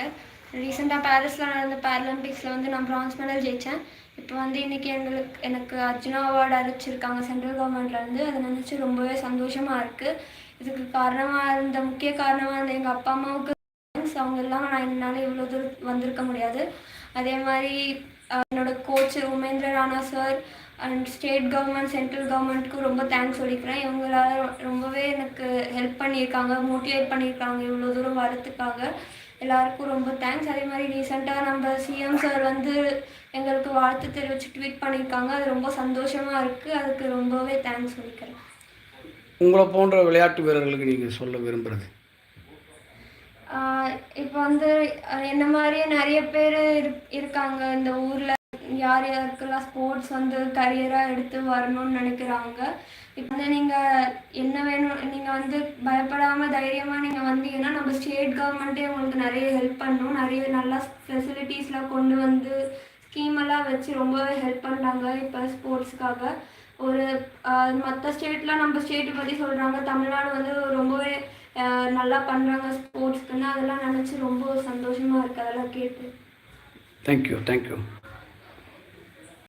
Year ரீசெண்டாக பாரிஸில் நடந்த பேரலிம்பிக்ஸில் வந்து நான் பிரான்ஸ் மெடல் ஜெயித்தேன் இப்போ வந்து இன்றைக்கி எங்களுக்கு எனக்கு அர்ஜுனா அவார்டு அறிவிச்சிருக்காங்க சென்ட்ரல் கவர்மெண்ட்லேருந்து அதை நினச்சி ரொம்பவே சந்தோஷமாக இருக்குது இதுக்கு காரணமாக இருந்த முக்கிய காரணமாக இருந்த எங்கள் அப்பா அம்மாவுக்கு அவங்க எல்லாம் நான் என்னால் இவ்வளோ தூரம் வந்திருக்க முடியாது. அதே மாதிரி என்னோட coach Umendra Rana sir and state government central கவர்மெண்ட்க்கும் ரொம்ப தேங்க்ஸ் சொல்லிக்கிறேன். இவங்களால ரொம்பவே எனக்கு ஹெல்ப் பண்ணியிருக்காங்க மோட்டிவேட் பண்ணியிருக்காங்க இவ்வளோ தூரம் வரத்துக்காக எல்லாருக்கும் ரொம்ப தேங்க்ஸ் அதே மாதிரி ரீசெண்டாக நம்ம சிஎம் சார் வந்து எங்களுக்கு வாழ்த்து தெரிவித்து ட்வீட் பண்ணியிருக்காங்க. அது ரொம்ப சந்தோஷமாக இருக்குது அதுக்கு ரொம்பவே தேங்க்ஸ் சொல்லிக்கிறேன். உங்களை போன்ற விளையாட்டு வீரர்களுக்கு நீங்கள் சொல்ல விரும்புகிறது இப்போ வந்து என்ன மாதிரியே நிறைய பேர் இருக்காங்க. இந்த ஊரில் யார் யாருக்கெல்லாம் ஸ்போர்ட்ஸ் வந்து கரியராக எடுத்து வரணும்னு நினைக்கிறாங்க. இப்போ வந்து நீங்கள் என்ன வேணும் வந்து பயப்படாமல் தைரியமாக நீங்கள் வந்தீங்கன்னா நம்ம ஸ்டேட் கவர்மெண்ட்டே உங்களுக்கு நிறைய ஹெல்ப் பண்ணும். நிறைய நல்லா ஃபெசிலிட்டிஸ்லாம் கொண்டு வந்து ஸ்கீமெல்லாம் வச்சு ரொம்பவே ஹெல்ப் பண்ணுறாங்க இப்போ ஸ்போர்ட்ஸுக்காக ஒரு மற்ற ஸ்டேட்லாம் நம்ம ஸ்டேட்டை பற்றி சொல்கிறாங்க தமிழ்நாடு வந்து ரொம்பவே நல்லா பண்ணுறாங்க ஸ்போர்ட்ஸ்க்குன்னு அதெல்லாம் நினச்சி ரொம்ப சந்தோஷமாக இருக்குது அதெல்லாம் கேட்டு. Thank you thank you